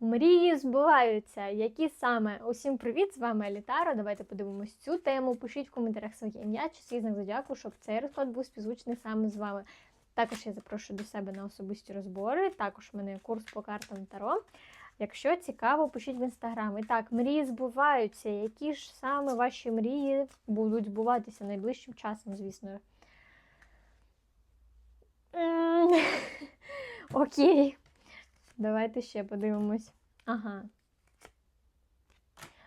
Мрії збуваються. Які саме? Усім привіт! З вами Елітара. Давайте подивимось цю тему. Пишіть в коментарях своє ім'я чи свій знак зодіаку, щоб цей розклад був співзвучний саме з вами. Також я запрошую до себе на особисті розбори. Також в мене є курс по картам Таро. Якщо цікаво, пишіть в інстаграм. І так, мрії збуваються. Які ж саме ваші мрії будуть збуватися найближчим часом, звісно. Окей. Давайте ще подивимось. Ага.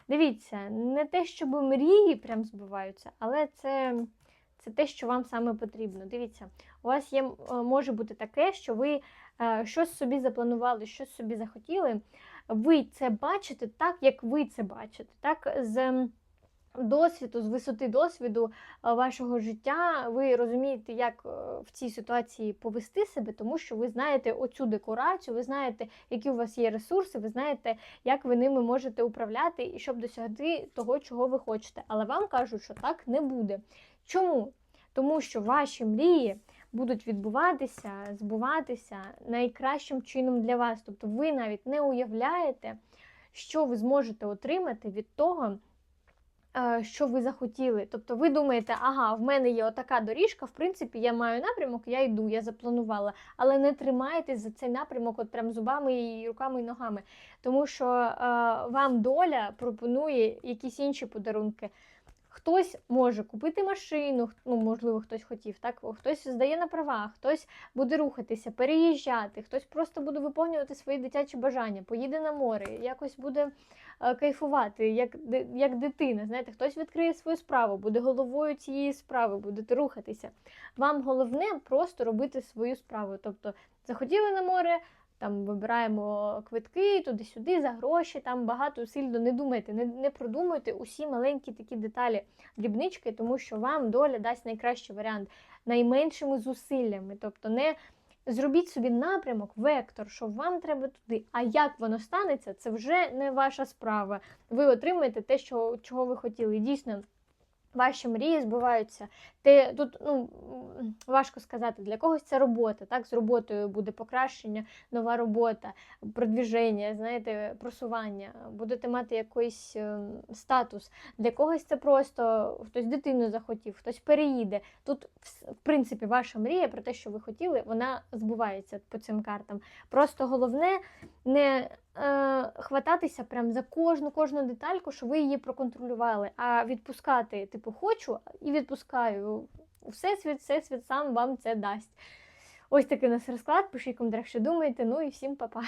Дивіться, не те, щоб мрії прям збуваються, але це, це те, що вам саме потрібно. Дивіться, у вас є, е, може бути таке, що ви е, щось собі запланували, щось собі захотіли. Ви це бачите так, як ви це бачите. Так, з досвіду, з висоти досвіду е, вашого життя, ви розумієте, як е, в цій ситуації повести себе, тому що ви знаєте оцю декорацію, ви знаєте, які у вас є ресурси, ви знаєте, як ви ними можете управляти і щоб досягти того, чого ви хочете. Але вам кажуть, що так не буде. Чому? Тому що ваші мрії будуть відбуватися, збуватися найкращим чином для вас. Тобто ви навіть не уявляєте, що ви зможете отримати від того, що ви захотіли. Тобто ви думаєте, ага, в мене є отака доріжка, в принципі, я маю напрямок, я йду, я запланувала. Але не тримайтесь за цей напрямок от прям зубами і руками і ногами. Тому що е, вам доля пропонує якісь інші подарунки. Хтось може купити машину, ну можливо, хтось хотів, так хтось здає на права, хтось буде рухатися, переїжджати, хтось просто буде виконувати свої дитячі бажання, поїде на море, якось буде е, кайфувати, як, як дитина. Знаєте, хтось відкриє свою справу, буде головою цієї справи, будете рухатися. Вам головне просто робити свою справу. Тобто, захотіли на море. Там вибираємо квитки туди-сюди за гроші, там багато сильно не думайте, не, не продумуйте усі маленькі такі деталі, дрібнички, тому що вам доля дасть найкращий варіант найменшими зусиллями. Тобто не зробіть собі напрямок, вектор, що вам треба туди. А як воно станеться, це вже не ваша справа. Ви отримаєте те, що, чого ви хотіли. Дійсно. Ваші мрії збуваються. Те, тут ну, важко сказати, для когось це робота. Так, з роботою буде покращення, нова робота, продвіження, знаєте, просування, будете мати якийсь е, статус. Для когось це просто хтось дитину захотів, хтось переїде. Тут, в принципі, ваша мрія про те, що ви хотіли, вона збувається по цим картам. Просто головне не е, хвататися прям за кожну кожну детальку, що ви її проконтролювали, а відпускати, типу, хочу і відпускаю. Всесвіт, всесвіт сам вам це дасть. Ось такий у нас розклад. Пишіть коментарях, що думаєте. Ну і всім па-па.